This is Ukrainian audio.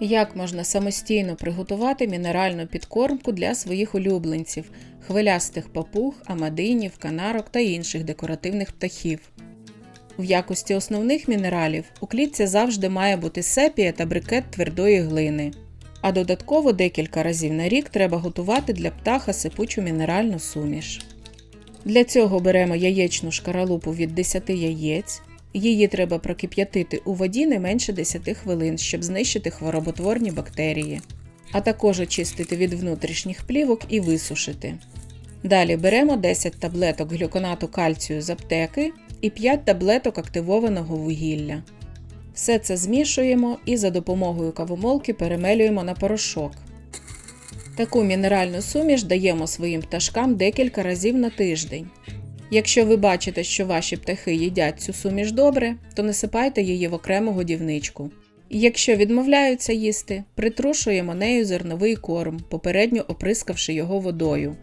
Як можна самостійно приготувати мінеральну підкормку для своїх улюбленців, хвилястих папуг, амадинів, канарок та інших декоративних птахів? В якості основних мінералів у клітці завжди має бути сепія та брикет твердої глини. А додатково декілька разів на рік треба готувати для птаха сипучу мінеральну суміш. Для цього беремо яєчну шкаралупу від 10 яєць. Її треба прокип'ятити у воді не менше 10 хвилин, щоб знищити хвороботворні бактерії, а також очистити від внутрішніх плівок і висушити. Далі беремо 10 таблеток глюконату кальцію з аптеки і 5 таблеток активованого вугілля. Все це змішуємо і за допомогою кавомолки перемелюємо на порошок. Таку мінеральну суміш даємо своїм пташкам декілька разів на тиждень. Якщо ви бачите, що ваші птахи їдять цю суміш добре, то насипайте її в окрему годівничку. Якщо відмовляються їсти, притрушуємо нею зерновий корм, попередньо оприскавши його водою.